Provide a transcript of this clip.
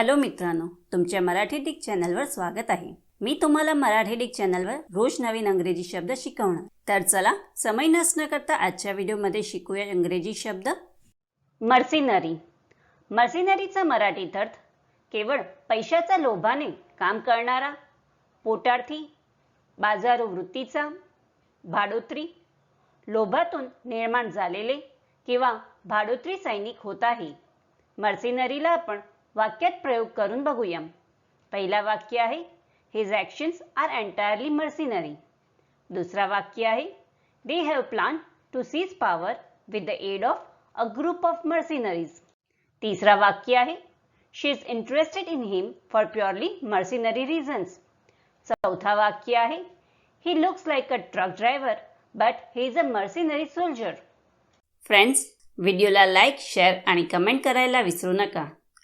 Hello मित्रांनो तुमच्या Marathi Dick चॅनलवर स्वागत आहे. मी तुम्हाला मराठी डिक चॅनलवर रोज नवीन अंग्रेजी शब्द शिकवणार. तर चला समय नसणं करता आजच्या व्हिडिओमध्ये शिकूया इंग्रजी शब्द. मर्सिनरी. मर्सिनरीचा मराठीत अर्थ केवळ पैशाचा लोभाने काम करणारा पोटार्थी बाजारू वृत्तीचा भाडोत्री लोभातून निर्माण झालेले किंवा भाडोत्री सैनिक होत आहे. मर्सिनरीला आपण वाक्यात प्रयोग करून बघूया. पहिला वाक्य आहे his actions are entirely mercenary दुसरा वाक्य आहे they have plan to seize power with the aid of a group of mercenaries तिसरा वाक्य आहे she is interested in him for purely mercenary reasons चौथा वाक्य आहे he looks like a truck driver but he is a mercenary soldier friends व्हिडिओला like share आणि comment करायला विसरू नका.